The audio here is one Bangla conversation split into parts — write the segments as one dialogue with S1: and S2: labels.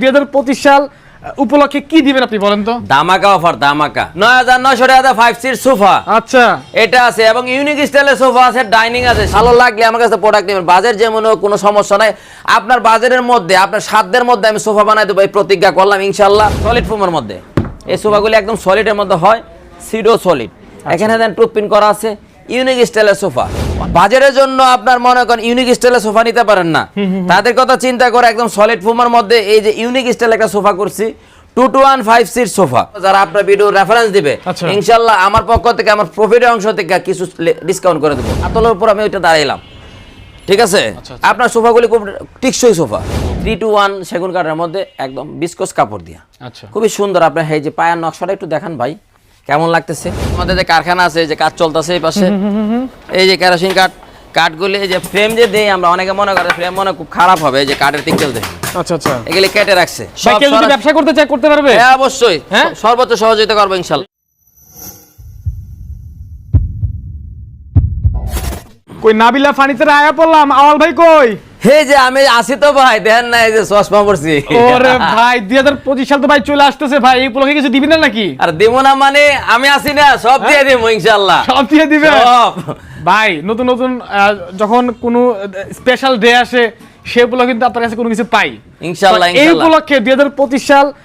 S1: দুই হাজার পঁচিশ সাল উপলক্ষে কি দিবেন আপনি বলেন তো?
S2: দামাকা অফার দামাকা নয় হাজার নয়শো টাকা ফাইভ সিট সোফা
S1: আচ্ছা।
S2: এটা আছে এবং ইউনিক স্টাইলের সোফা আছে ডাইনিং আছে। ভালো লাগলে আমার কাছে প্রোডাক্ট নেবেন। বাজেট যেমন কোনো সমস্যা নাই। আপনার বাজেটের মধ্যে আপনার সাধ্যের মধ্যে আমি সোফা বানাই দেবো এই প্রতিজ্ঞা করলাম ইনশাল্লাহ সলিড ফোমের মধ্যে। এই সোফাগুলি একদম সলিডের মধ্যে হয় সিডো সলিড এখানে দেন টুথপিন করা আছে। ইউনিক স্টাইলের সোফা। বাজারের জন্য আপনার মনে করেন ইউনিক স্টাইলের সোফা নিতে পারেন না। তাদের কথা চিন্তা করে একদম সলিড ফোমের মধ্যে এই যে ইউনিক স্টাইল একটা সোফা করছি। Two two one five seat sofa. যারা আপনার ভিডিও রেফারেন্স দিবে
S1: আচ্ছা।
S2: ইনশাল্লাহ আমার পক্ষ থেকে আমার প্রফিটের অংশ থেকে কিছু ডিসকাউন্ট করে দেবো। আতলের উপর আমি ওইটা দাঁড়াইলাম। ঠিক আছে? আপনার সোফাগুলি খুব টিকসই সোফা। থ্রি টু ওয়ান সেগুন কাঠের মধ্যে একদম বিস্কস কাপড় দিয়া।
S1: আচ্ছা।
S2: খুবই সুন্দর। আপনার এই যে পায়ের নকশাটা একটু দেখান ভাই। কেমন লাগতেছে? আমাদের যে কারখানা আছে যে কাঠ চলতেছে এই পাশে এই যে কেরোসিন কাঠ কাঠগুলি যে ফ্রেম যে দেই আমরা অনেকে মনে করে ফ্রেম মনে খুব খারাপ হবে যে কাঠের তিক্কেল দেখি
S1: আচ্ছা আচ্ছা।
S2: এগুলি কেটে রাখছে। সব
S1: ব্যবসা করতে চায় করতে পারবে?
S2: হ্যাঁ অবশ্যই।
S1: হ্যাঁ?
S2: সর্বোচ্চ সহযোগিতা করব ইনশাল্লাহ।
S1: কই নাবিলা ফার্নিচার আয়া পড়লাম। আওয়াল ভাই কই?
S2: হে যে আমি আসি তো ভাই দেখেন না এই যে চশমা পড়ছি
S1: ওরে ভাই দুই হাজার পঁচিশ সাল তো ভাই চলে আসতেছে ভাই এই উপলক্ষে কিছু দিবি না নাকি?
S2: আর দিব না মানে আমি আসি না সব দিয়ে দিব ইনশাল্লাহ
S1: সব দিয়ে দিবেন
S2: সব।
S1: ভাই নতুন নতুন যখন কোনো স্পেশাল ডে আসে সেগুলো কিন্তু আপনার কাছে কোনো কিছু পাই।
S2: ইনশাল্লাহ,
S1: তো এই উপলক্ষে দুই হাজার পঁচিশ সাল আহ,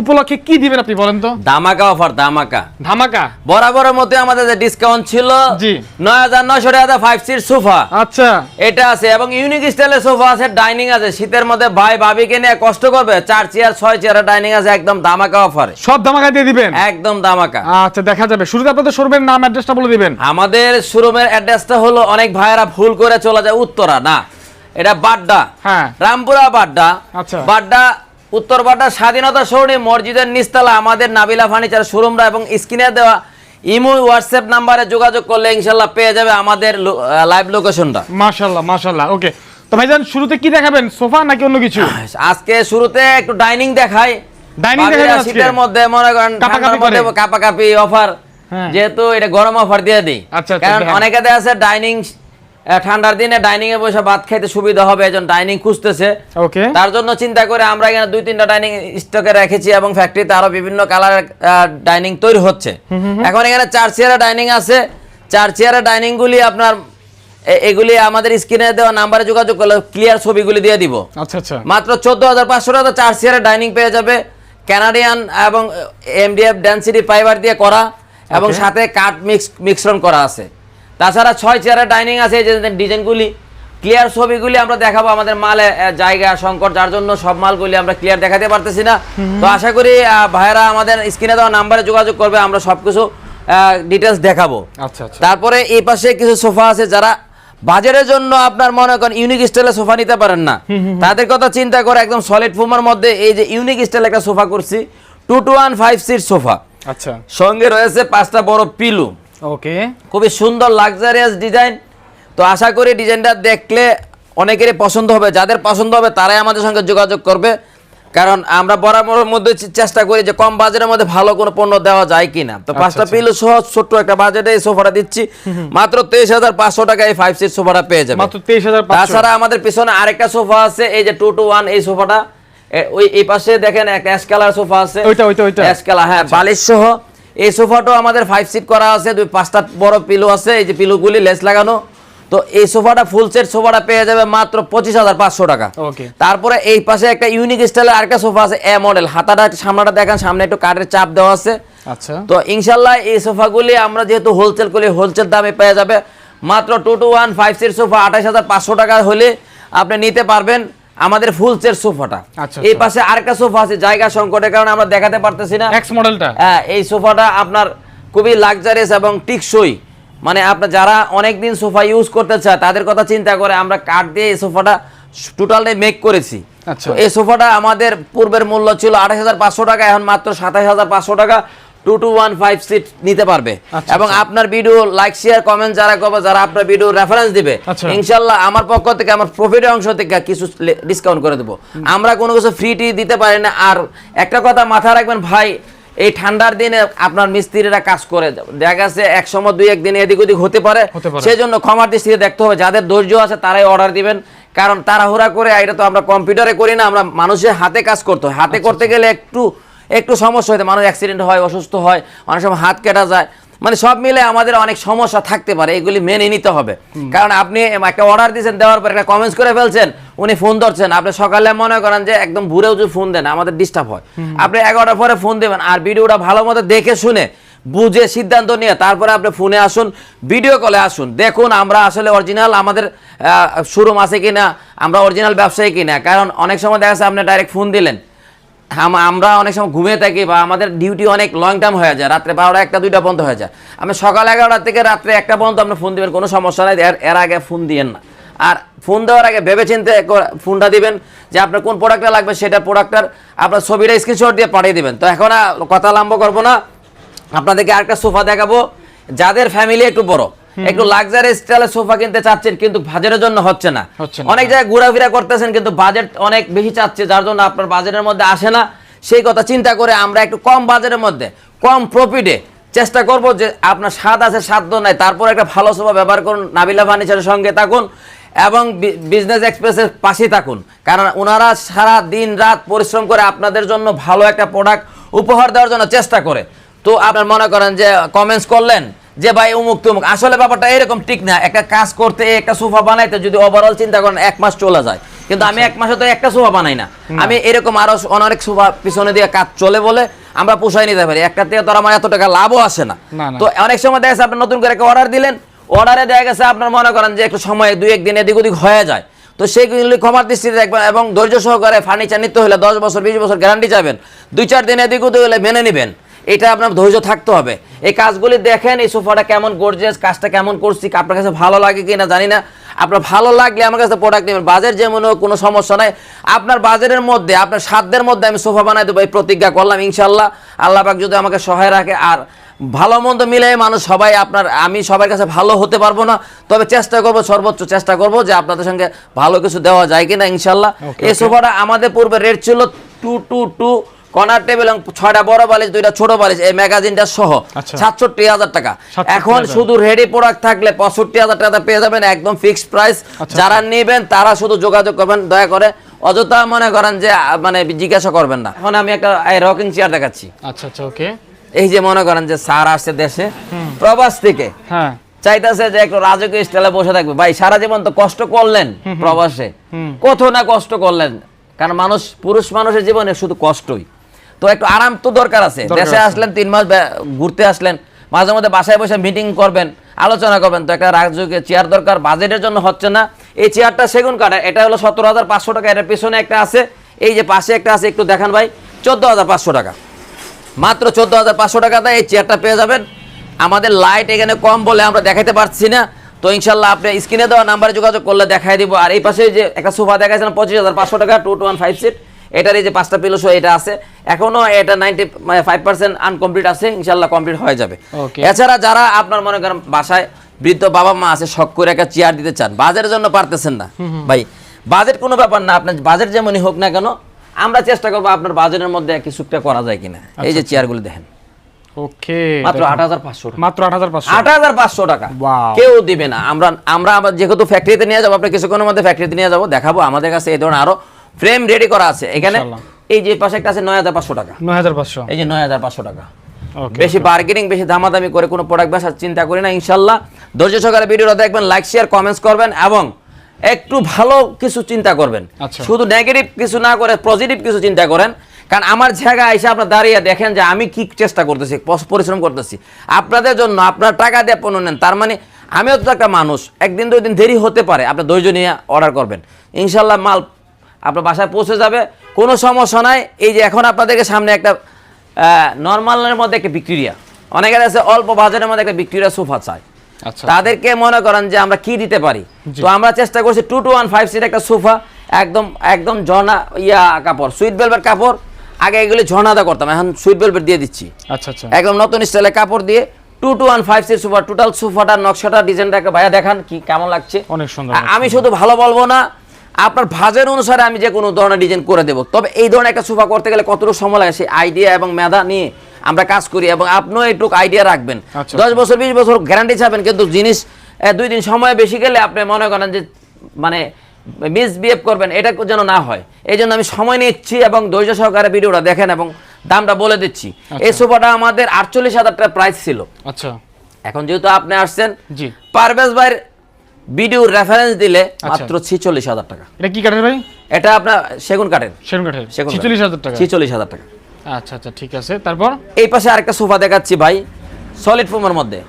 S1: উপলক্ষে কি দিবেন আপনি বলেন তো?
S2: দামাকা অফার দামাকা
S1: ধামাকা?
S2: বরাবরের মধ্যে আমাদের যে ডিসকাউন্ট ছিল
S1: জি।
S2: নয় হাজার নয়শো টাকা ফাইভ সিট সোফা।
S1: আচ্ছা।
S2: এটা আছে এবং ইউনিক স্টাইলের সোফা আছে ডাইনিং আছে। শীতের মধ্যে ভাই ভাবিকে নিয়ে কষ্ট করবে চার চেয়ার ছয় চেয়ারের ডাইনিং আছে একদম দামাকা অফারে
S1: সব ধামাকা দিয়ে দিবেন?
S2: একদম দামাকা
S1: আচ্ছা দেখা যাবে। শুরুতে আপনাদের শোরুমের নাম অ্যাড্রেসটা বলে দিবেন।
S2: আমাদের শোরুমের অ্যাড্রেসটা হলো অনেক ভাইয়েরা ভুল করে চলে যায় উত্তরা না। এটা বাড্ডা।
S1: হ্যাঁ।
S2: রামপুরা বাড্ডা।
S1: আচ্ছা।
S2: বাড্ডা উত্তর বাড্ডা স্বাধীনতা সরণি মসজিদের নিস্তালা আমাদের নাবিলা ফার্নিচার শোরুমরা এবং স্ক্রিনে দেওয়া ইমো হোয়াটসঅ্যাপ নাম্বারে যোগাযোগ করলে ইনশাল্লাহ পেয়ে যাবে আমাদের লাইভ লোকেশনটা
S1: মাশাল্লাহ মাশাল্লাহ ওকে তো ভাইজান শুরুতে কি দেখাবেন সোফা নাকি অন্য কিছু
S2: আজকে শুরুতে একটু ডাইনিং দেখাই ডাইনিং
S1: দেখাবেন আজকে?
S2: শীতের মধ্যে মনে করেন
S1: কাপাকাপি
S2: ঠান্ডার মধ্যে? কাপাকাপি অফার
S1: হ্যাঁ।
S2: যেহেতু এটা গরম অফার দিয়ে দিই
S1: আচ্ছা, আচ্ছা,
S2: কারণ
S1: দেখান।
S2: অনেকে আছে ডাইনিং ঠান্ডার দিনে ডাইনিং এ বসে ভাত খাইতে সুবিধা হবে একজন ডাইনিং খুঁজতেছে।
S1: ওকে।
S2: তার জন্য চিন্তা করে আমরা এখানে দুই তিনটা ডাইনিং স্টকে রেখেছি এবং ফ্যাক্টরিতে আরও বিভিন্ন কালারের ডাইনিং তৈরি হচ্ছে। এখন এখানে চার চেয়ারের ডাইনিং আছে। চার চেয়ারের ডাইনিং গুলি আপনার এগুলি আমাদের স্ক্রিনে দেওয়া নাম্বারে যোগাযোগ করলে ক্লিয়ার ছবিগুলি দিয়ে দিব।
S1: আচ্ছা আচ্ছা।
S2: মাত্র চোদ্দ হাজার পাঁচশো টাকা চার চেয়ারের ডাইনিং পেয়ে যাবে। ক্যানাডিয়ান এবং এমডিএফ ডেন্সিটি ফাইবার দিয়ে করা এবং সাথে কাঠ মিক্স মিশ্রণ করা আছে। তাছাড়া ছয় চেয়ারের ডাইনিং আছে এই যে ডিজাইনগুলি। ক্লিয়ার ছবিগুলি আমরা দেখাবো আমাদের মালে জায়গা সংকট যার জন্য সব মালগুলি আমরা ক্লিয়ার দেখাতে পারতেছি না। তো আশা করি আহ, ভাইয়েরা আমাদের স্ক্রিনে দেওয়া নাম্বারে যোগাযোগ করবে আমরা সবকিছু ডিটেলস দেখাবো।
S1: আচ্ছা আচ্ছা।
S2: তারপরে এই পাশে কিছু সোফা আছে যারা বাজারের জন্য আপনার মনে করেন ইউনিক স্টাইলের সোফা নিতে পারেন না। তাদের কথা চিন্তা করে একদম সলিড ফোমের মধ্যে এই যে ইউনিক স্টাইল একটা সোফা করছি two two one five seat sofa.
S1: আচ্ছা।
S2: সঙ্গে রয়েছে পাঁচটা বড় পিলু
S1: ওকে
S2: খুবই সুন্দর লাক্সারিয়াস ডিজাইন তো আশা করি ডিজাইনটা দেখলে অনেকেরই পছন্দ হবে। যাদের পছন্দ হবে তারাই আমাদের সঙ্গে যোগাযোগ করবে। কারণ আমরা বরাবরের মধ্যে চেষ্টা করি যে কম বাজেটের মধ্যে ভালো কোনো পণ্য দেওয়া যায় কিনা। তো পাঁচটা
S1: আচ্ছা।
S2: পিলো সহ ছোট্ট একটা বাজেটে এই সোফাটা দিচ্ছি। মাত্র তেইশ হাজার পাঁচশো টাকা এই ফাইভ সিট সোফাটা পেয়ে যাবে।
S1: মাত্র তেইশ হাজার
S2: তাছাড়া আমাদের পিছনে আরেকটা সোফা আছে এই যে টু টু ওয়ান এই সোফাটা ওই এই পাশে দেখেন একটা অ্যাশ কালার সোফা আছে।
S1: ওইটা, ওইটা, ওইটা।
S2: অ্যাশ কালার হ্যাঁ বালিশ সহ। এই সোফাটাও আমাদের ফাইভ সিট করা আছে দুই পাঁচটা বড় পিলো আছে এই যে পিলোগুলি লেস লাগানো। তো এই সোফাটা ফুল সেট সোফাটা পেয়ে যাবে মাত্র পঁচিশ হাজার পাঁচশো টাকা. তারপরে এই পাশে একটা ইউনিক স্টাইলের আরেকটা সোফা আছে এ মডেল হাতাটা সামনাটা দেখেন সামনে একটু কাঠের চাপ দেওয়া আছে।
S1: আচ্ছা।
S2: তো ইনশাল্লাহ এই সোফাগুলি আমরা যেহেতু হোলসেল করি হোলসেল দামে পেয়ে যাবে মাত্র two two one five seat sofa আঠাশ হাজার পাঁচশো টাকা হলে আপনি নিতে পারবেন। আমাদের ফুল সেট সোফাটা
S1: আচ্ছা,
S2: এই
S1: আচ্ছা।
S2: পাশে আরেকটা সোফা আছে জায়গা সংকটের কারণে আমরা দেখাতে পারতেছি না।
S1: এক্স মডেলটা
S2: হ্যাঁ এই সোফাটা আপনার খুবই লাক্সারিয়াস এবং টিকসই। মানে আপনার যারা অনেক দিন সোফা ইউজ করতে চায় তাদের কথা চিন্তা করে আমরা কাঠ দিয়ে এই সোফাটা টোটালটাই মেক করেছি।
S1: আচ্ছা।
S2: এই সোফাটা আমাদের পূর্বের মূল্য ছিল আঠাশ হাজার পাঁচশো টাকা এখন মাত্র সাতাশ হাজার পাঁচশো টাকা। Two two one five seat নিতে পারবে।
S1: আচ্ছা,
S2: এবং আপনার ভিডিও লাইক শেয়ার কমেন্ট যারা করবে যারা আপনার ভিডিও রেফারেন্স দিবে
S1: আচ্ছা।
S2: ইনশাল্লাহ আমার পক্ষ থেকে আমার প্রফিটের অংশ থেকে কিছু ডিসকাউন্ট করে দেবো। আমরা কোনো কিছু ফ্রি দিতে পারি না। আর একটা কথা মাথায় রাখবেন ভাই এই ঠান্ডার দিনে আপনার মিস্ত্রিরা কাজ করে। দেখা গেছে এক সময় দুই একদিন এদিক ওদিক হতে পারে।
S1: হতে পারে।
S2: সেই জন্য ক্ষমার দৃষ্টিতে দেখতে হবে। যাদের ধৈর্য আছে তারাই অর্ডার দিবেন। কারণ তাড়াহুড়া করে এটা তো আমরা কম্পিউটারে করি না আমরা মানুষের হাতে কাজ করতে হয়। হাতে করতে গেলে একটু একটু সমস্যা হতে মানুষ অ্যাক্সিডেন্ট হয় অসুস্থ হয় অনেক সময় হাত কেটে যায়। মানে সব মিলে আমাদের অনেক সমস্যা থাকতে পারে এগুলি মেনে নিতে হবে। কারণ আপনি একটা অর্ডার দিয়েছেন দেওয়ার পর একটা কমেন্টস করে ফেলছেন উনি ফোন ধরছেন। আপনি সকালে মনে করেন যে একদম ভুরেও যদি ফোন দেন আমাদের ডিস্টার্ব হয়। আপনি এগারোটার পরে ফোন দেবেন আর ভিডিওটা ভালো মতো দেখে শুনে বুঝে সিদ্ধান্ত নিয়ে তারপরে আপনি ফোনে আসুন ভিডিও কলে আসুন। দেখুন আমরা আসলে অরিজিনাল আমাদের শোরুম আছে কিনা আমরা অরিজিনাল ব্যবসায়ী কিনা। কারণ অনেক সময় দেখা যাচ্ছে আপনি ডাইরেক্ট ফোন দিলেন। আমরা অনেক সময় ঘুমিয়ে থাকি বা আমাদের ডিউটি অনেক লং টার্ম হয়ে যায়। রাত্রে বারোটা একটা, দুইটা পর্যন্ত হয়ে যায়। আমি সকাল এগারোটা থেকে রাত্রে একটা পর্যন্ত আপনি ফোন দিবেন, কোনো সমস্যা নাই। এর আগে ফোন দিয়েন না। আর ফোন দেওয়ার আগে ভেবে চিন্তে ফোনটা দিবেন যে আপনার কোন প্রোডাক্টটা লাগবে, সেটা প্রোডাক্টটার আপনার ছবিটা স্ক্রিনশট দিয়ে পাঠিয়ে দেবেন। তো এখন কথা লম্ব করব না। আপনাদেরকে আরেকটা সোফা দেখাবো। যাদের ফ্যামিলি একটু বড় একটু লাক্সারি স্টাইলের সোফা কিনতে চাচ্ছেন কিন্তু বাজারের জন্য হচ্ছে না।
S1: হচ্ছে না।
S2: অনেক জায়গায় ঘোরাফেরা করতেছেন কিন্তু বাজেট অনেক বেশি চাচ্ছে যার জন্য আপনার বাজেটের মধ্যে আসে না। সেই কথা চিন্তা করে আমরা একটু কম বাজেটের মধ্যে কম প্রফিটে চেষ্টা করব যে আপনার স্বাদ আছে সাধ্য নাই তারপর একটা ভালো সোফা ব্যবহার করুন নাবিলা ফার্নিচারের সঙ্গে থাকুন এবং বিজনেস এক্সপ্রেসের পাশে থাকুন। কারণ ওনারা সারা দিন রাত পরিশ্রম করে আপনাদের জন্য ভালো একটা প্রোডাক্ট উপহার দেওয়ার জন্য চেষ্টা করে। তো আপনার মনে করেন যে কমেন্টস করলেন যে ভাই উমুক তুমুক আসলে ব্যাপারটা এরকম ঠিক না। একটা কাজ করতে একটা সোফা বানাইতে যদি ওভারঅল চিন্তা করেন এক মাস চলে যায়। কিন্তু আমি এক মাসে তো একটা সোফা বানাই না। আমি এরকম আরও অনেক সোফা পিছনে দিয়ে কাজ চলে বলে আমরা পোষাই নিতে পারি। একটা থেকে তো আমার এত টাকা লাভও আসে না। তো অনেক সময় দেখা যাচ্ছে আপনি নতুন করে একটা অর্ডার দিলেন। অর্ডারে দেখা গেছে আপনার মনে করেন যে একটু সময় দুই একদিন এদিক ওদিক হয়ে যায়। তো সেইগুলি ক্ষমার দৃষ্টিতে দেখবেন এবং ধৈর্য সহকারে ফার্নিচার নিতে হলে দশ বছর বিশ বছর গ্যারান্টি চাবেন দুই চার দিন এদিক ওদিক হলে মেনে নেবেন। এটা আপনার ধৈর্য থাকতে হবে। এই কাজগুলি দেখেন এই সোফাটা কেমন গর্জিয়াস কাজটা কেমন করছি আপনার কাছে ভালো লাগে কি না জানি না। আপনার ভালো লাগলে আমার কাছে প্রোডাক্ট নেবেন। বাজেট যেমন হোক, কোনো সমস্যা নাই। আপনার বাজারের মধ্যে আপনার সাধ্যের মধ্যে আমি সোফা বানাই দেবো এই প্রতিজ্ঞা করলাম ইনশাল্লাহ আল্লাহ পাক যদি আমাকে সহায় রাখে আর ভালো মন্দ মিলে মানুষ সবাই আপনার আমি সবার কাছে ভালো হতে পারব না। তবে চেষ্টা করব সর্বোচ্চ চেষ্টা করব যে আপনাদের সঙ্গে ভালো কিছু দেওয়া যায় কিনা ইনশাল্লাহ এই সোফাটা আমাদের পূর্বে রেট ছিল two two two corner table এবং ছয়টা বড় বালিশ দুইটা ছোট বালিশ এই ম্যাগাজিনটা সহ
S1: আচ্ছা।
S2: সাতষট্টি হাজার টাকা। এখন শুধু রেডি প্রোডাক্ট থাকলে পঁয়ষট্টি হাজার টাকা পেয়ে যাবেন একদম ফিক্সড প্রাইস
S1: আচ্ছা,
S2: যারা নেবেন তারা শুধু যোগাযোগ করবেন দয়া করে অযথা মনে করেন যে মানে জিজ্ঞাসা করবেন না। এখন আমি একটা রকিং চেয়ার দেখাচ্ছি।
S1: আচ্ছা আচ্ছা ওকে
S2: এই যে মনে করেন যে স্যার আসছে দেশে প্রবাস থেকে।
S1: হ্যাঁ।
S2: চাইতেছে যে একটু রাজকীয় স্টাইলে বসে থাকবে। ভাই সারা জীবন তো কষ্ট করলেন প্রবাসে। কত না কষ্ট করলেন। কারণ মানুষ পুরুষ মানুষের জীবনে শুধু কষ্টই। তো একটু আরাম তো দরকার আছে। দেশে আসলেন তিন মাস ঘুরতে আসলেন মাঝে মধ্যে বাসায় বসে মিটিং করবেন আলোচনা করবেন তো একটা রাজযোগে চেয়ার দরকার বাজেটের জন্য হচ্ছে না। এই চেয়ারটা সেগুন কাঠের এটা হলো সতেরো হাজার পাঁচশো টাকা এটার পিছনে একটা আছে এই যে পাশে একটা আছে একটু দেখান ভাই চোদ্দ হাজার পাঁচশো টাকা। মাত্র চোদ্দ হাজার পাঁচশো টাকাতে এই চেয়ারটা পেয়ে যাবেন। আমাদের লাইট এখানে কম বলে আমরা দেখাতে পারছি না। তো ইনশাল্লাহ আপনি স্ক্রিনে দেওয়া নাম্বারে যোগাযোগ করলে দেখাই দিব। আর এই পাশে যে একটা সোফা দেখাইছিলাম পঁচিশ হাজার পাঁচশো টাকা two two one five seat এটার এই যে পাঁচটা পিলো শো এটা আছে এখনও এটা নাইনটি ফাইভ পার্সেন্ট আনকমপ্লিট আছে ইনশাল্লাহ কমপ্লিট হয়ে যাবে। এছাড়া যারা আপনার মনে করেন বাসায় বৃদ্ধ বাবা মা আছে শখ করে একটা চেয়ার দিতে চান বাজারের জন্য পারতেছেন না। ভাই বাজেট কোনো ব্যাপার না আপনার বাজেট যেমনই হোক না কেন আমরা চেষ্টা করব আপনার বাজেটের মধ্যে কিছুটা করা যায় কিনা। এই যে চেয়ারগুলো দেখেন।
S1: ওকে
S2: মাত্র আট হাজার পাঁচশো টাকা।
S1: মাত্র আট হাজার পাঁচশো।
S2: আট হাজার পাঁচশো টাকা। কেউ দিবে না। আমরা আমরা যেহেতু ফ্যাক্টরিতে নিয়ে যাব আপনার কিছুক্ষণের মধ্যে ফ্যাক্টরিতে নিয়ে যাব দেখাবো আমাদের কাছে এই ধরনের আরও ফ্রেম রেডি করা আছে। এখানে এই যে পাশে একটা আছে নয় হাজার পাঁচশো টাকা।
S1: নয় হাজার পাঁচশো।
S2: এই যে নয় হাজার পাঁচশো টাকা।
S1: ওকে
S2: বেশি বার্গেনিং বেশি দামাদামি করে কোনো প্রোডাক্ট বেসার চিন্তা করি না ইনশাল্লাহ ধৈর্য সহকারে ভিডিওটা দেখবেন লাইক শেয়ার কমেন্টস করবেন এবং একটু ভালো কিছু চিন্তা করবেন।
S1: আচ্ছা।
S2: শুধু নেগেটিভ কিছু না করে পজিটিভ কিছু চিন্তা করেন। কারণ আমার জায়গায় এসে আপনার দাঁড়িয়ে দেখেন যে আমি কি চেষ্টা করতেছি পরিশ্রম করতেছি। আপনাদের জন্য আপনার টাকা দিয়ে পণ্য নেন তার মানে আমিও তো একটা মানুষ। একদিন দুই দিন দেরি হতে পারে আপনার ধৈর্য নিয়ে অর্ডার করবেন। ইনশাল্লাহ মাল আপনার বাসায় পৌঁছে যাবে কোনো সমস্যা নাই। এই যে এখন আপনাদেরকে সামনে একটা নর্মালের মধ্যে একটা বিক্রিয়া অনেকের আছে অল্প বাজারের মধ্যে একটা বিক্রিয়া সোফা চায়।
S1: আচ্ছা।
S2: তাদেরকে মনে করেন যে আমরা কি দিতে পারি? তো আমরা চেষ্টা করছি two two one five seat একটা সোফা একদম একদম ঝর্ণা ইয়া কাপড় সুইট বেলভেট কাপড়। আগে এগুলি ঝর্ণাদা করতাম এখন সুইট বেলভেট দিয়ে দিচ্ছি।
S1: আচ্ছা আচ্ছা।
S2: একদম নতুন স্টাইলের কাপড় দিয়ে two two one five seat sofa total সোফাটার নকশাটা ডিজাইনটাকে ভাইয়া দেখান কি কেমন লাগছে।
S1: অনেক সুন্দর,
S2: আমি শুধু ভালো বলব না আপনার ভাজের অনুসারে আমি যে কোনো ধরনের ডিজাইন করে দেবো। তবে এই ধরনের একটা সোফা করতে গেলে কতটুকু সময় লাগে সেই আইডিয়া এবং মেধা নিয়ে আমরা কাজ করি এবং আপনিও একটু আইডিয়া রাখবেন।
S1: আচ্ছা,
S2: দশ বছর বিশ বছর গ্যারান্টি চাবেন কিন্তু জিনিস দুই দিন সময় বেশি গেলে আপনি মনে করেন যে মানে মিসবিহেভ করবেন এটা যেন না হয়। এই জন্য আমি সময় নিচ্ছি এবং ধৈর্য সহকারে ভিডিওটা দেখেন এবং দামটা বলে দিচ্ছি। এই সোফাটা আমাদের আটচল্লিশ হাজার টাকা প্রাইস ছিল।
S1: আচ্ছা।
S2: এখন যেহেতু আপনি আসছেন
S1: জি।
S2: পারভেজ ভাইয়ের ভিডিও রেফারেন্স দিলে
S1: আচ্ছা।
S2: মাত্র ছিচল্লিশ হাজার টাকা।
S1: এটা কি কাঠের ভাই?
S2: এটা আপনার সেগুন কাঠের।
S1: সেগুন কাঠের। ছিচল্লিশ হাজার টাকা।
S2: ছিচল্লিশ হাজার টাকা।
S1: আচ্ছা আচ্ছা ঠিক আছে। তারপর?
S2: এই পাশে আরেকটা সোফা দেখাচ্ছি ভাই। সলিড ফোমের মধ্যে।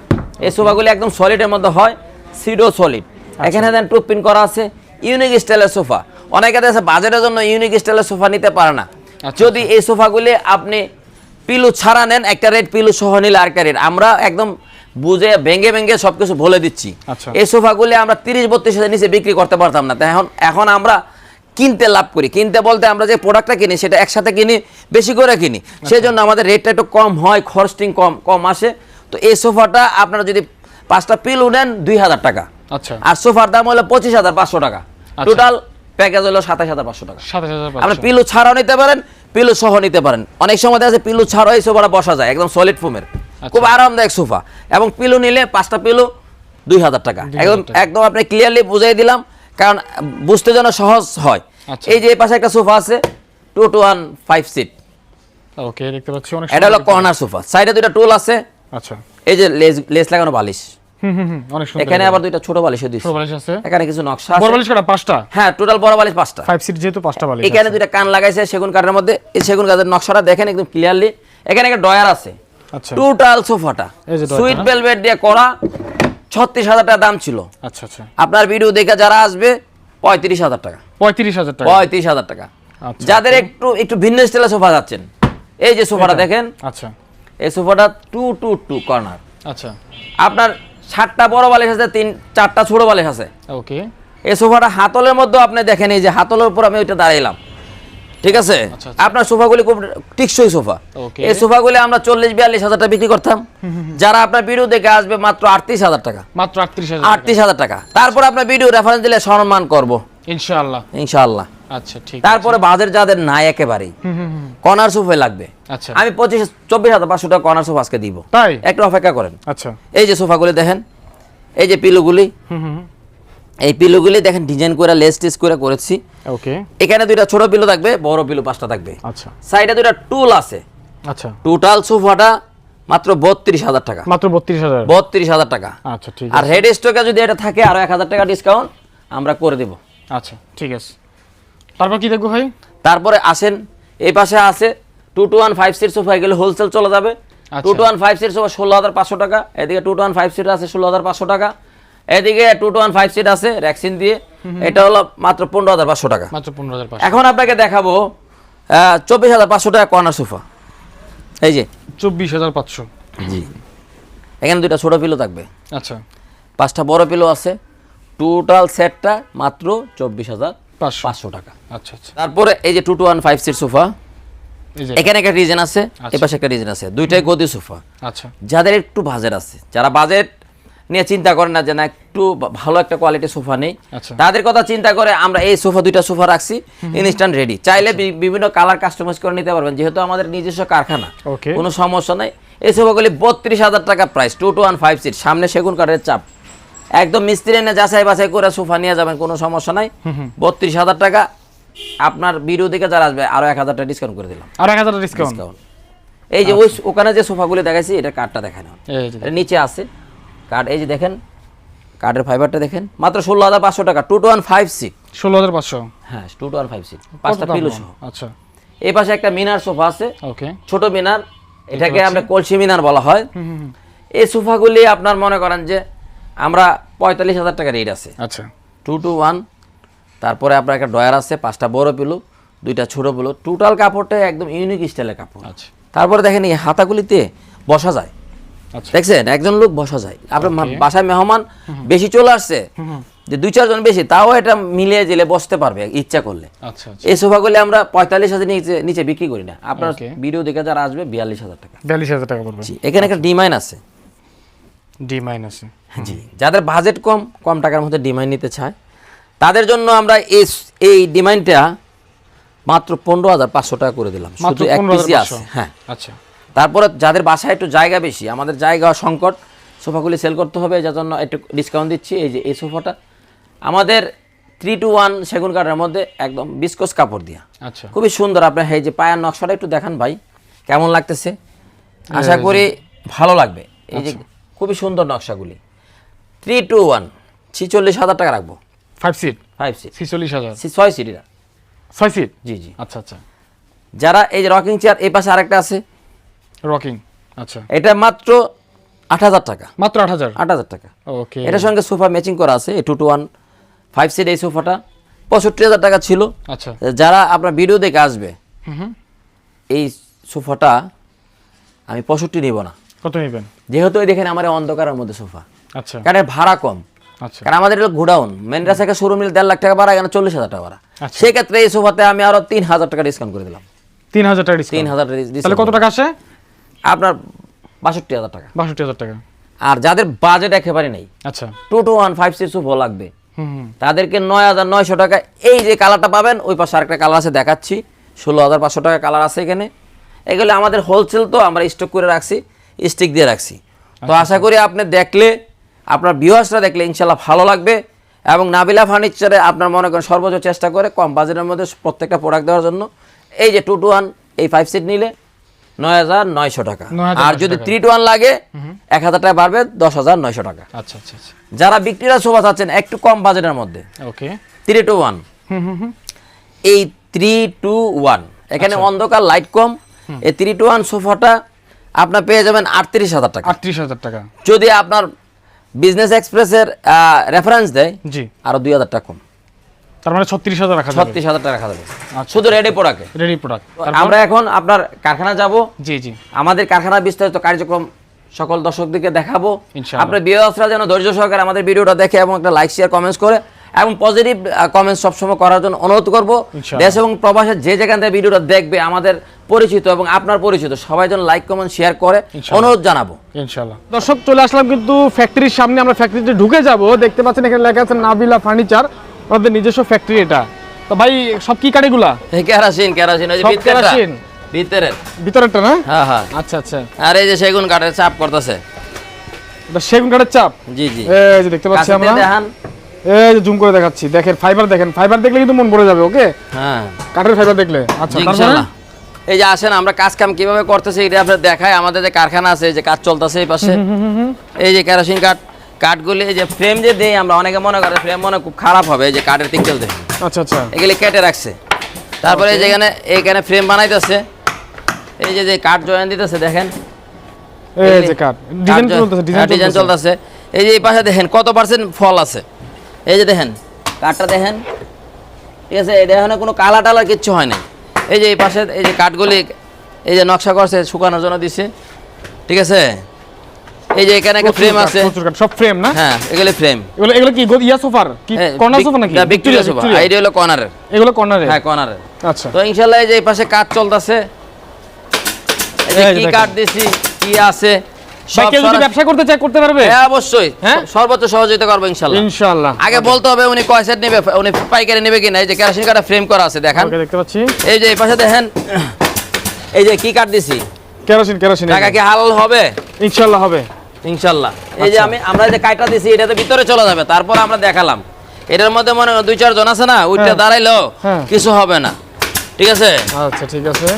S2: এই সোফাগুলি একদম সলিডের মধ্যে হয় সিডো সলিড এখানে দেন টুপ পিন করা আছে ইউনিক স্টাইলের সোফা। অনেকে আছে বাজারের জন্য ইউনিক স্টাইলের সোফা নিতে পারে না।
S1: আচ্ছা,
S2: যদি এই সোফাগুলি আপনি পিলু ছাড়া নেন একটা রেড পিলু সহ নিলে আরেকটা রেট আমরা একদম বুঝে ভেঙে ভেঙে সবকিছু বলে দিচ্ছি।
S1: আচ্ছা।
S2: এই সোফাগুলি আমরা তিরিশ বত্রিশ হাজার নিচে বিক্রি করতে পারতাম না। তাই এখন এখন আমরা কিনতে লাভ করি। কিনতে বলতে আমরা যে প্রোডাক্টটা কিনি সেটা একসাথে কিনি বেশি করে কিনি।
S1: আচ্ছা।
S2: সেই জন্য আমাদের রেটটা একটু কম হয় খরচটিং কম কম আসে। তো এই সোফাটা আপনারা যদি পাঁচটা পিলু নেন দুই হাজার টাকা।
S1: আচ্ছা।
S2: আর সোফার দাম হলো পঁচিশ হাজার পাঁচশো টাকা। টোটাল প্যাকেজ হলো সাতাশ হাজার পাঁচশো টাকা। আপনি। পিলু ছাড়াও নিতে পারেন পিলু সহ নিতে পারেন। অনেক সময় দেখা যাচ্ছে পিলু ছাড়াও এই সোফাটা বসা যায় একদম সলিড ফোমের
S1: আচ্ছা।
S2: খুব আরামদায়ক সোফা। এবং পিলু নিলে পাঁচটা পিলু দুই হাজার টাকা। একদম একদম আপনি ক্লিয়ারলি বুঝিয়ে দিলাম কারণ বুঝতে যেন সহজ হয়।
S1: আচ্ছা।
S2: এই যে পাশে একটা সোফা আছে two two one five seat
S1: okay দেখতে পাচ্ছি অনেক
S2: এটা হলো কর্নার সোফা। সাইডে দুইটা টুল আছে।
S1: আচ্ছা।
S2: এই যে লেস লেস লাগানো বালিশ।
S1: হুম হুম হুম অনেক সুন্দর
S2: এখানে আবার দুইটা ছোট বালিশও দিচ্ছে
S1: ছোট বালিশ আছে।
S2: এখানে কিছু নকশা
S1: বড় বালিশ কটা? পাঁচটা?
S2: হ্যাঁ টোটাল বড় বালিশ পাঁচটা।
S1: সিট যেহেতু পাঁচটা বালিশ
S2: এখানে দুইটা কান লাগাইছে সেগুন কাঠের মধ্যে। এই সেগুন কাঠের নকশাটা দেখেন একদম ক্লিয়ারলি এখানে একটা ডয়ার আছে।
S1: আচ্ছা
S2: টোটাল সোফাটা।
S1: এই যে
S2: সুইট দিয়ে করা ছত্রিশ হাজার টাকা দাম ছিল।
S1: আচ্ছা আচ্ছা।
S2: আপনার ভিডিও দেখে যারা আসবে পঁয়ত্রিশ হাজার টাকা।
S1: পঁয়ত্রিশ হাজার টাকা।
S2: পঁয়ত্রিশ হাজার টাকা।
S1: আচ্ছা।
S2: যাদের একটু একটু ভিন্ন স্টাইলের সোফা যাচ্ছেন এই যে সোফাটা দেখেন।
S1: আচ্ছা।
S2: এই সোফাটা টু টু টু কর্নার
S1: আচ্ছা।
S2: আপনার সাতটা বড় বালিশ আছে তিন চারটা ছোট বালিশ আছে।
S1: ওকে
S2: এই সোফাটা হাতলের মধ্যে আপনি দেখেন এই যে হাতলের উপর আমি ওইটা দাঁড়াইলাম। ঠিক আছে?
S1: আচ্ছা,
S2: আপনার সোফাগুলি খুব টিকসই সোফা. এই সোফাগুলি আমরা চল্লিশ বিয়াল্লিশ হাজার টাকা বিক্রি করতাম। যারা আপনার ভিডিও দেখে আসবে মাত্র আটত্রিশ হাজার টাকা।
S1: মাত্র আটত্রিশ হাজার
S2: টাকা। তারপর আপনার ভিডিও রেফারেন্স দিলে সম্মান করব।
S1: ইনশাআল্লাহ।
S2: ইনশাআল্লাহ।
S1: আচ্ছা ঠিক
S2: তারপরে বাজার যাদের নাই একেবারেই। কর্নার লাগবে।
S1: আচ্ছা।
S2: আমি পঁচিশ চব্বিশ হাজার পাঁচশো টাকা কর্নার সোফা আজকে দিব।
S1: তাই?
S2: একটু অপেক্ষা করেন।
S1: আচ্ছা।
S2: এই যে সোফাগুলি দেখেন এই যে পিলুগুলি। এই পিলুগুলি দেখেন ডিজাইন করে লেস টেস করে করেছি।
S1: ওকে
S2: এখানে দুইটা ছোট পিলো থাকবে বড় পিলো পাঁচটা থাকবে।
S1: আচ্ছা।
S2: সাইডে দুইটা টুল আছে।
S1: আচ্ছা।
S2: টোটাল সোফাটা মাত্র বত্রিশ হাজার টাকা।
S1: মাত্র বত্রিশ হাজার।
S2: বত্রিশ হাজার টাকা।
S1: আচ্ছা ঠিক
S2: আর হেড স্টকে যদি এটা থাকে আরও এক হাজার টাকা ডিসকাউন্ট আমরা করে দেব।
S1: আচ্ছা ঠিক আছে। তারপর কি দেখব ভাই?
S2: তারপরে আসেন এই পাশে আছে two two one five seat sofa এগুলো হোলসেল চলে যাবে। Two two one five seat sofa ষোলো হাজার পাঁচশো টাকা এদিকে two two one five seat আছে ষোলো হাজার পাঁচশো টাকা। এদিকে two two one five seat আছে ভ্যাকসিন দিয়ে। এটা হলো মাত্র পনেরো হাজার পাঁচশো টাকা।
S1: মাত্র পনেরো হাজার
S2: এখন আপনাকে দেখাবো চব্বিশ হাজার পাঁচশো টাকা কর্নার সোফা এই যে।
S1: চব্বিশ হাজার পাঁচশো।
S2: জি। এখানে দুইটা ছোট পিলো থাকবে।
S1: আচ্ছা।
S2: পাঁচটা বড় পিলো আছে। টোটাল সেটটা মাত্র চব্বিশ হাজার
S1: পাঁচশো
S2: টাকা।
S1: আচ্ছা আচ্ছা।
S2: তারপরে এই যে two two one five seat sofa এখানে একটা ডিজাইন আছে
S1: আচ্ছা।
S2: এ পাশে একটা ডিজাইন আছে। দুইটাই গদি সোফা
S1: আচ্ছা।
S2: যাদের একটু বাজেট আছে যারা বাজেট নিয়ে চিন্তা করেন না যে না একটু ভালো একটা কোয়ালিটির সোফা নেই।
S1: আচ্ছা।
S2: তাদের কথা চিন্তা করে আমরা এই সোফা দুইটা সোফা রাখছি ইনস্ট্যান্ট রেডি চাইলে বিভিন্ন কালার কাস্টমাইজ করে নিতে পারবেন যেহেতু আমাদের নিজস্ব কারখানা কোনো সমস্যা নাই। এই সোফাগুলি বত্রিশ হাজার টাকা price two two one five seat সামনে সেগুন কাঠের চাপ। একদম মিস্ত্রি এনে যাচাই বাছাই করে সোফা নিয়ে যাবেন কোনো সমস্যা নাই। বত্রিশ হাজার টাকা আপনার ভিডিও দিকে যারা আসবে আরও এক হাজার টাকা ডিসকাউন্ট করে দিলাম।
S1: আর এক হাজার ডিসকাউন্ট
S2: এই যে ওই ওখানে যে সোফাগুলি দেখাইছি এটা কাঠটা দেখানো নিচে আছে। কাঠ এই যে দেখেন কাঠের ফাইবারটা দেখেন মাত্র ষোলো হাজার পাঁচশো টাকা two two one five seat
S1: ষোলো হাজার পাঁচশো?
S2: হ্যাঁ two two one five seat পাঁচটা পিলো সহ।
S1: আচ্ছা।
S2: এই পাশে একটা মিনার সোফা আছে।
S1: ওকে।
S2: ছোট মিনার এটাকে আমরা কলসি মিনার বলা হয়। এই সোফাগুলি আপনার মনে করেন যে আমরা পঁয়তাল্লিশ হাজার টাকা রেট আছে।
S1: আচ্ছা।
S2: টু টু ওয়ান তারপরে আপনার একটা ডয়ার আছে পাঁচটা বড় পিলো দুইটা ছোট পিলো টোটাল কাপড়টা একদম ইউনিক স্টাইলের কাপড়।
S1: আচ্ছা।
S2: তারপরে দেখেন এই হাতাগুলিতে বসা যায়। দেখছেন? একজন লোক বসা যায়। আপনার বাসায় মেহমান বেশি চলে আসছে। যে দুই চারজন বেশি তাও এটা মিলিয়ে জেলে বসতে পারবে ইচ্ছা করলে।
S1: আচ্ছা আচ্ছা।
S2: এই সোফাগুলি আমরা পঁয়তাল্লিশ হাজার নিচে নিচে বিক্রি করি না। আপনার. ভিডিও দেখে যারা আসবে বিয়াল্লিশ হাজার টাকা।
S1: বিয়াল্লিশ হাজার টাকা পড়বে।
S2: এখানে একটা ডিমাইন আছে।
S1: ডি মাইনাসে
S2: জি যাদের বাজেট কম কম টাকার মধ্যে ডিমাইন নিতে চায় তাদের জন্য আমরা এই এই ডিমাইনটা মাত্র পনেরো হাজার পাঁচশো টাকা করে দিলাম। শুধু এক পিসি আছে হ্যাঁ।
S1: আচ্ছা।
S2: তারপরে যাদের বাসায় একটু জায়গা বেশি আমাদের জায়গা সংকট সোফাগুলি সেল করতে হবে যার জন্য একটু ডিসকাউন্ট দিচ্ছি এই যে এই সোফাটা। আমাদের থ্রি টু ওয়ান সেগুন কাঠের মধ্যে একদম বিস্কস কাপড় দিয়া।
S1: আচ্ছা।
S2: খুবই সুন্দর আপনার এই যে পায়ের নকশাটা একটু দেখান ভাই কেমন লাগতেছে? আশা করি ভালো লাগবে। এই যে খুবই সুন্দর নকশাগুলি। থ্রি টু ওয়ান ছিচল্লিশ হাজার টাকা রাখব।
S1: ফাইভ সিট
S2: ফাইভ সিট
S1: ছিচল্লিশ হাজার?
S2: ছয় সিটিরা
S1: ছয় সিট
S2: জি জি।
S1: আচ্ছা আচ্ছা।
S2: যারা এই যে রকিং চেয়ার এই পাশে আরেকটা আছে
S1: রকিং আচ্ছা।
S2: এটা মাত্র আট হাজার টাকা।
S1: মাত্র আট হাজার?
S2: আট হাজার টাকা।
S1: ওকে
S2: এটার সঙ্গে সোফা ম্যাচিং করা আছে two two one five seat এই সোফাটা। পঁয়ষট্টি হাজার টাকা ছিল।
S1: আচ্ছা।
S2: যারা আপনার ভিডিও দেখে আসবে এই সোফাটা আমি পঁয়ষট্টি নিব না।
S1: কত নেবেন?
S2: যেহেতু দেখেন আমার অন্ধকারের মধ্যে সোফা।
S1: আচ্ছা।
S2: কারণ ভাড়া কম।
S1: আচ্ছা।
S2: কারণ আমাদের এটা গোডাউন। মেন রাস্তা থেকে শোরুম মিলে দেড় লাখ টাকা ভাড়া এখানে চল্লিশ হাজার টাকা ভাড়া।
S1: আচ্ছা।
S2: সেক্ষেত্রে এই সোফাতে আমি আরও তিন হাজার টাকা ডিসকাউন্ট করে দিলাম।
S1: তিন হাজার টাকা।
S2: তিন হাজার
S1: তাহলে কত টাকা আসে?
S2: আপনার বাষট্টি হাজার টাকা।
S1: বাষট্টি হাজার টাকা।
S2: আর যাদের বাজেট একেবারে নেই
S1: আচ্ছা।
S2: Two two one five six sofa লাগবে। তাদেরকে নয় হাজার নয়শো টাকা এই যে কালারটা পাবেন ওই পাশে আরেকটা কালার আছে দেখাচ্ছি ষোলো হাজার পাঁচশো টাকা কালার আছে এখানে। এগুলো আমাদের হোলসেল তো আমরা স্টক করে রাখছি স্টিক দিয়ে রাখছি। তো আশা করি আপনি দেখলে আপনার ভিউয়ার্সরা দেখলে ইনশাল্লাহ ভালো লাগবে এবং নাবিলা ফার্নিচারে আপনার মনে করেন সর্বোচ্চ চেষ্টা করে কম বাজেটের মধ্যে প্রত্যেকটা প্রোডাক্ট দেওয়ার জন্য। এই যে টু টু ওয়ান এই ফাইভ সিট নিলে নয় হাজার নয়শো টাকা। আর যদি। থ্রি টু ওয়ান লাগে এক হাজার টাকা বাড়বে দশ হাজার নয়শো টাকা।
S1: আচ্ছা আচ্ছা আচ্ছা।
S2: যারা বিক্রিরা শোভা চাচ্ছেন একটু কম বাজেটের মধ্যে।
S1: ওকে।
S2: Three two one
S1: hmm hmm hmm.
S2: এই থ্রি টু ওয়ান এখানে
S1: আচ্ছা।
S2: অন্ধকার লাইট কম। এই থ্রি টু ওয়ান সোফাটা আপনার পেয়ে যাবেন আটত্রিশ হাজার টাকা।
S1: আটত্রিশ হাজার টাকা।
S2: যদি আপনার বিজনেস এক্সপ্রেসের রেফারেন্স দেয়
S1: জি।
S2: আরও দুই হাজার টাকা কম।
S1: তার মানে ছত্রিশ হাজার রাখা যাবে।
S2: ছত্রিশ হাজার টাকা রাখা যাবে।
S1: আচ্ছা।
S2: শুধু রেডি প্রোডাক্টে
S1: রেডি প্রোডাক্ট
S2: আমরা এখন আপনার কারখানা যাব।
S1: জি জি।
S2: আমাদের কারখানার বিস্তারিত কার্যক্রম সকল দর্শকদেরকে দেখাবো।
S1: ইনশাআল্লাহ।
S2: আপনার বিয়াসরা যেন ধৈর্য সহকারে আমাদের ভিডিওটা দেখে এবং একটা লাইক শেয়ার কমেন্টস করে এবং পজিটিভ কমেন্টস সবসময় করার জন্য অনুরোধ করব। দেশ এবং প্রবাসের যে যেখান থেকে ভিডিওটা দেখবে আমাদের পরিচিত এবং আপনার পরিচিত সবাই যেন লাইক কমেন্ট শেয়ার করে অনুরোধ জানাব।
S1: দর্শক চলে আসলাম কিন্তু ফ্যাক্টরির সামনে। আমরা ফ্যাক্টরিতে ঢুকে যাব। দেখতে পাচ্ছেন এখানে লেখা আছে নাবিলা ফার্নিচার আমাদের নিজস্ব ফ্যাক্টরি এটা। তো ভাই সব কি কাঠেগুলা
S2: এই কেরাসিন কেরাসিন ওই যে।
S1: কেরোসিন?
S2: ভিতরের।
S1: ভিতরেরটা না?
S2: হ্যাঁ হ্যাঁ।
S1: আচ্ছা আচ্ছা।
S2: আর এই যে সেগুন কাঠের চাপ করতেছে।
S1: এটা সেগুন কাঠের চাপ?
S2: জি জি।
S1: এই যে দেখতে পাচ্ছি আমরা।
S2: দেখান।
S1: এই যে জুম করে দেখাচ্ছি। দেখেন ফাইবার দেখেন। ফাইবার দেখলে কিন্তু মন ভরে যাবে ওকে?
S2: হ্যাঁ।
S1: কাঠের ফাইবার দেখলে। আচ্ছা
S2: ইনশাআল্লাহ। এই যে আসেন আমরা কাজ কাম কীভাবে করতেছি এটা আপনার দেখায় আমাদের যে কারখানা আছে এই যে কাজ চলতেছে এই পাশে। এই যে কেরোসিন কাঠ কাঠগুলি এই যে ফ্রেম যে দেই আমরা অনেকে মনে করে ফ্রেম মনে খুব খারাপ হবে এই যে কাঠের পিকচার দেখে
S1: আচ্ছা আচ্ছা।
S2: এগুলি কেটে রাখছে। তারপরে যেখানে এইখানে ফ্রেম বানাইতেছে। এই যে যে কাঠ জয়েন দিতেছে দেখেন।
S1: এই যে কাঠ। ডিজাইন চলতেছে ডিজাইন
S2: ডিজাইন
S1: চলতেছে।
S2: এই যে এই পাশে দেখেন কত পার্সেন্ট ফল আছে। এই যে দেখেন কাঠটা দেখেন। ঠিক আছে এটা এখানে কোনো কালা টালার কিচ্ছু হয় নাই। এই যে এই পাশে এই যে কাঠগুলি এই যে নকশা করছে শুকানোর জন্য দিছে। ঠিক আছে? এই যে এখানে একটা ফ্রেম আছে।
S1: সব ফ্রেম না?
S2: হ্যাঁ এগুলি ফ্রেম
S1: এগুলো এগুলো কি ইয়া সোফার কি কর্নার সোফা নাকি?
S2: ভিক্টোরিয়া সোফা আইডিয়া হলো কর্নারের
S1: এগুলো কর্নারে
S2: হ্যাঁ কর্নারের
S1: আচ্ছা।
S2: তো ইনশাল্লাহ এই যে এই পাশে কাজ চলতেছে। এই যে কি। কাঠ দিছি কি আছে
S1: ব্যবসা করতে চায় করতে পারবে?
S2: হ্যাঁ অবশ্যই।
S1: হ্যাঁ?
S2: সর্বোচ্চ সহযোগিতা করব ইনশাল্লাহ।
S1: ইনশাআল্লাহ
S2: আগে বলতে হবে উনি কয় সেট নেবে উনি পাইকারি নেবে কিনা এই যে কেরোসিন কাঠা ফ্রেম করা আছে দেখান।
S1: ওকে দেখতে পাচ্ছি।
S2: এই যে এই পাশে দেখেন এই যে কি কাঠ দিছি?
S1: কেরোসিন কেরোসিন
S2: টাকা কি হালাল হবে?
S1: ইনশাআল্লাহ হবে।
S2: ইনশাল্লাহ। এই যে
S1: আচ্ছা।
S2: আমি আমরা যে কাঠটা দিছি এটাতে ভিতরে চলে যাবে। তারপর আমরা দেখালাম। এটার মধ্যে মনে দুই চার জন আছে না?
S1: হ্যাঁ।
S2: দাঁড়াইলো
S1: হ্যাঁ।
S2: কিছু হবে না। ঠিক আছে?
S1: আচ্ছা ঠিক আছে।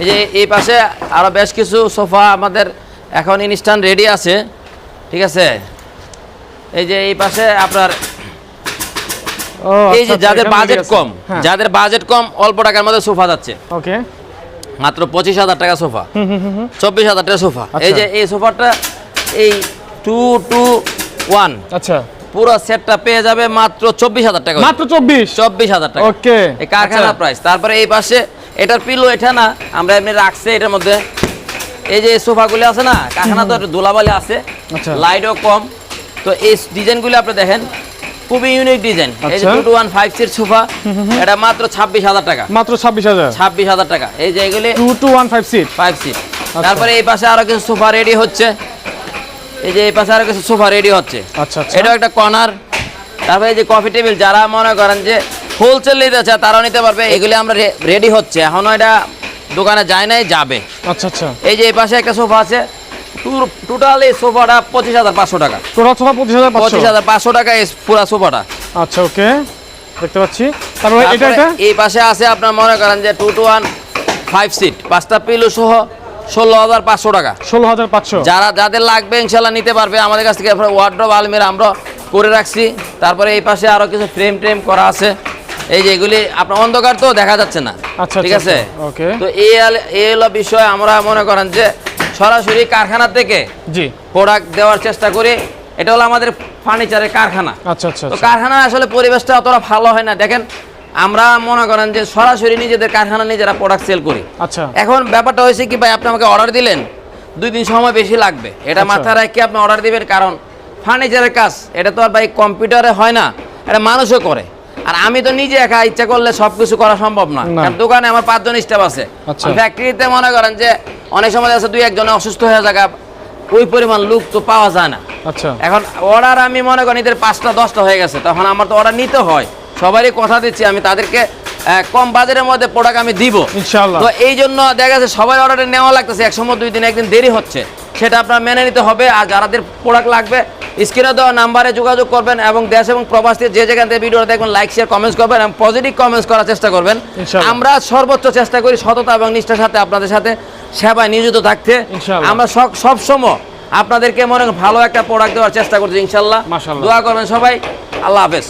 S2: এই যে এই পাশে আরও বেশ কিছু সোফা আমাদের এখন ইনস্ট্যান্ট রেডি আছে। ঠিক আছে? এই যে এই পাশে আপনার এই যে
S1: আচ্ছা,
S2: যাদের বাজেট কম
S1: হ্যাঁ।
S2: যাদের বাজেট কম অল্প টাকার মধ্যে সোফা যাচ্ছে।
S1: ওকে।
S2: মাত্র পঁচিশ হাজার টাকা সোফা। চব্বিশ হাজার টাকা সোফা।
S1: আচ্ছা।
S2: এই যে এই সোফাটা এই টু টু ওয়ান
S1: আচ্ছা।
S2: পুরো সেটটা পেয়ে যাবে মাত্র চব্বিশ হাজার টাকা।
S1: মাত্র চব্বিশ?
S2: চব্বিশ হাজার টাকা।
S1: ওকে।
S2: এই কারখানা
S1: আচ্ছা।
S2: প্রাইস তারপরে এই পাশে এটার পিলো এটা না আমরা এমনি রাখছে এটার মধ্যে। এই যে সোফাগুলি আছে না কারখানা তো একটু ধুলাবালি আছে।
S1: আচ্ছা।
S2: লাইটও কম। তো এই ডিজাইনগুলি আপনি দেখেন খুবই ইউনিক ডিজাইন এই যে
S1: আচ্ছা।
S2: Two two one five seat sofa এটা মাত্র ছাব্বিশ হাজার টাকা।
S1: মাত্র ছাব্বিশ হাজার?
S2: ছাব্বিশ হাজার টাকা। এই যে এগুলি
S1: two two one five seat
S2: five seat. তারপরে এই পাশে আরও কিছু সোফা রেডি হচ্ছে। এই যে এই পাশে আরও কিছু সোফা রেডি হচ্ছে।
S1: আচ্ছা আচ্ছা।
S2: এটাও একটা কর্নার তারপরে এই যে কফি টেবিল যারা মনে করেন যে হোলসেল নিতে চায় তারাও নিতে পারবে। এগুলি আমরা রেডি হচ্ছে। এখনও এটা দোকানে যায় নাই যাবে।
S1: আচ্ছা আচ্ছা।
S2: এই যে এই পাশে একটা সোফা আছে। টোটাল এই সোফাটা পঁচিশ হাজার পাঁচশো টাকা।
S1: টোটাল সোফা পঁচিশ হাজার পাঁচশো?
S2: হাজার পাঁচশো টাকা এই পুরা সোফাটা।
S1: আচ্ছা ওকে। দেখতে পাচ্ছি। তারপরে এটা এটা?
S2: এই পাশে আছে আপনার মনে করেন যে two two one five seat পাঁচটা পিলো সহ ষোলো হাজার পাঁচশো টাকা।
S1: ষোলো হাজার পাঁচশো?
S2: যারা যাদের লাগবে ইনশাল্লাহ নিতে পারবে। আমাদের কাছ থেকে ওয়ার্ড্রপ আলমিরা আমরা করে রাখছি। তারপরে এই পাশে আরও কিছু ফ্রেম ট্রেম করা আছে। এই যে এগুলি আপনার অন্ধকার তো দেখা যাচ্ছে না।
S1: আচ্ছা,
S2: ঠিক
S1: আচ্ছা,
S2: আছে?
S1: আচ্ছা, okay.
S2: তো এই হলো বিষয়। আমরা মনে করেন যে সরাসরি কারখানা থেকে
S1: জি।
S2: প্রোডাক্ট দেওয়ার চেষ্টা করি। এটা হলো আমাদের ফার্নিচারের কারখানা।
S1: আচ্ছা আচ্ছা
S2: তো
S1: আচ্ছা।
S2: কারখানা আসলে পরিবেশটা অতটা ভালো হয় না। দেখেন আমরা মনে করেন যে সরাসরি নিজেদের কারখানা নিজেরা প্রোডাক্ট সেল করি।
S1: আচ্ছা।
S2: এখন ব্যাপারটা হয়েছে কি ভাই আপনি আমাকে অর্ডার দিলেন দুই দিন সময় বেশি লাগবে। এটা
S1: আচ্ছা।
S2: মাথায় রেখে আপনি অর্ডার দিবেন কারণ ফার্নিচারের কাজ এটা তো আর ভাই কম্পিউটারে হয় না এটা মানুষও করে। আর আমি তো নিজে একা ইচ্ছা করলে সব কিছু করা সম্ভব না। দোকানে আমার পাঁচজন স্টাফ আছে।
S1: আচ্ছা।
S2: ফ্যাক্টরিতে মনে করেন যে অনেক সময় আছে দুই একজনে অসুস্থ হয়ে জায়গা ওই পরিমাণ লোক তো পাওয়া যায় না।
S1: আচ্ছা।
S2: এখন অর্ডার আমি মনে করি এদের পাঁচটা দশটা হয়ে গেছে তখন আমার তো অর্ডার নিতে হয়। সবারই কথা দিচ্ছি আমি তাদেরকে কম বাজারের মধ্যে প্রোডাক্ট আমি দিব। তো এই জন্য দেখা যাচ্ছে সবাই অর্ডারে নেওয়া লাগতেছে এক সময় দুই দিন একদিন দেরি হচ্ছে। সেটা আপনার মেনে নিতে হবে আর যারাদের প্রোডাক্ট লাগবে স্ক্রিনে দেওয়া নাম্বারে যোগাযোগ করবেন এবং দেশ এবং প্রবাস থেকে যে যেখান থেকে ভিডিওটা দেখবেন লাইক শেয়ার কমেন্টস করবেন এবং পজিটিভ কমেন্টস করার চেষ্টা করবেন। আমরা সর্বোচ্চ চেষ্টা করি সততা এবং নিষ্ঠার সাথে আপনাদের সাথে সেবায় নিয়োজিত থাকতে আমরা সব সময় আপনাদেরকে মনে ভালো একটা প্রোডাক্ট দেওয়ার চেষ্টা করছি ইনশাল্লাহ দোয়া করবেন সবাই। আল্লাহ হাফেজ।